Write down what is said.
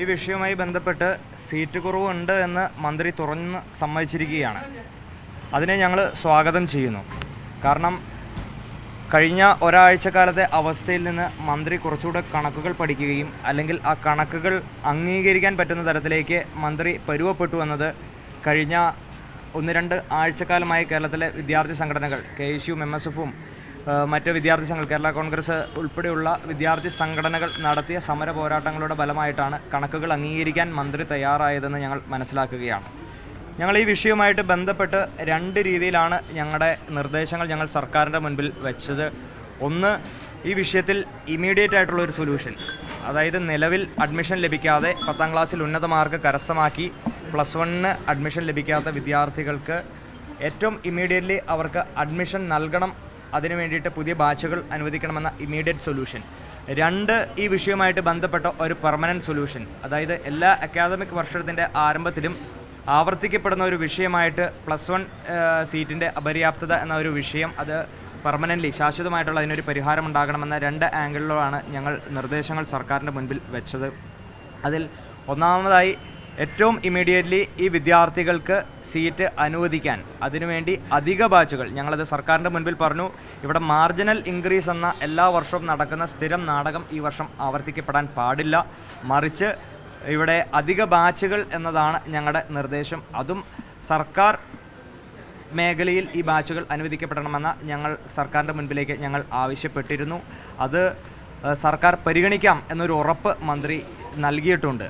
ഈ വിഷയവുമായി ബന്ധപ്പെട്ട് സീറ്റ് കുറവുണ്ട് എന്ന് മന്ത്രി തുറന്ന് സമ്മതിച്ചിരിക്കുകയാണ്. അതിനെ ഞങ്ങൾ സ്വാഗതം ചെയ്യുന്നു. കാരണം കഴിഞ്ഞ ഒരാഴ്ചക്കാലത്തെ അവസ്ഥയിൽ നിന്ന് മന്ത്രി കുറച്ചുകൂടെ കണക്കുകൾ പഠിക്കുകയും അല്ലെങ്കിൽ ആ കണക്കുകൾ അംഗീകരിക്കാൻ പറ്റുന്ന തരത്തിലേക്ക് മന്ത്രി പരുവപ്പെട്ടു എന്നത് കഴിഞ്ഞ ഒന്ന് രണ്ട് ആഴ്ചക്കാലമായി കേരളത്തിലെ വിദ്യാർത്ഥി സംഘടനകൾ K S U M S എഫും മറ്റ് വിദ്യാർത്ഥി സംഘം കേരള കോൺഗ്രസ് ഉൾപ്പെടെയുള്ള വിദ്യാർത്ഥി സംഘടനകൾ നടത്തിയ സമര പോരാട്ടങ്ങളുടെ ഫലമായിട്ടാണ് കണക്കുകൾ അംഗീകരിക്കാൻ മന്ത്രി തയ്യാറായതെന്ന് ഞങ്ങൾ മനസ്സിലാക്കുകയാണ്. ഞങ്ങൾ ഈ വിഷയവുമായിട്ട് ബന്ധപ്പെട്ട് രണ്ട് രീതിയിലാണ് ഞങ്ങളുടെ നിർദ്ദേശങ്ങൾ ഞങ്ങൾ സർക്കാരിന്റെ മുൻപിൽ വെച്ചത്. ഒന്ന് ഈ വിഷയത്തിൽ ഇമീഡിയറ്റ് ആയിട്ടുള്ള ഒരു സൊല്യൂഷൻ അതായത് നിലവിൽ അഡ്മിഷൻ ലഭിക്കാതെ പത്താം ക്ലാസ്സിൽ ഉന്നത മാർക്ക് കരസ്ഥമാക്കി പ്ലസ് വണ്ണിന് അഡ്മിഷൻ ലഭിക്കാത്ത വിദ്യാർത്ഥികൾക്ക് ഏറ്റവും ഇമ്മീഡിയറ്റ്ലി അവർക്ക് അഡ്മിഷൻ നൽകണം അതിനു വേണ്ടിയിട്ട് പുതിയ ബാച്ചുകൾ അനുവദിക്കണമെന്ന ഇമ്മീഡിയറ്റ് സൊല്യൂഷൻ രണ്ട് ഈ വിഷയവുമായിട്ട് ബന്ധപ്പെട്ട ഒരു പെർമനന്റ് സൊല്യൂഷൻ അതായത് എല്ലാ അക്കാദമിക് വർഷത്തിന്റെ ആരംഭത്തിലും ആവർത്തിക്കപ്പെടുന്ന ഒരു വിഷയമായിട്ട് പ്ലസ് വൺ സീറ്റിന്റെ അപര്യാപ്തത എന്ന ഒരു വിഷയം അത് പെർമനന്റ്ലി ശാശ്വതമായിട്ടുള്ള അതിനൊരു പരിഹാരം ഉണ്ടാകണമെന്ന രണ്ട് ആംഗിളിലാണ് ഞങ്ങൾ നിർദ്ദേശങ്ങൾ സർക്കാരിന്റെ മുൻപിൽ വെച്ചത്. അതിൽ ഒന്നാമതായി ഏറ്റവും ഇമ്മീഡിയറ്റ്ലി ഈ വിദ്യാർത്ഥികൾക്ക് സീറ്റ് അനുവദിക്കാൻ. അതിനുവേണ്ടി അധിക ബാച്ചുകൾ ഞങ്ങളത് സർക്കാരിന്റെ മുൻപിൽ പറഞ്ഞു. ഇവിടെ മാർജിനൽ ഇൻക്രീസ് എന്ന എല്ലാ വർഷവും നടക്കുന്ന സ്ഥിരം നാടകം ഈ വർഷം ആവർത്തിക്കപ്പെടാൻ പാടില്ല. മറിച്ച് ഇവിടെ അധിക ബാച്ചുകൾ എന്നതാണ് ഞങ്ങളുടെ നിർദ്ദേശം. അതും സർക്കാർ മേഖലയിൽ ഈ ബാച്ചുകൾ അനുവദിക്കപ്പെടണമെന്ന ഞങ്ങൾ സർക്കാരിന്റെ മുൻപിലേക്ക് ഞങ്ങൾ ആവശ്യപ്പെട്ടിരുന്നു. അത് സർക്കാർ പരിഗണിക്കാം എന്നൊരു ഉറപ്പ് മന്ത്രി നൽകിയിട്ടുണ്ട്.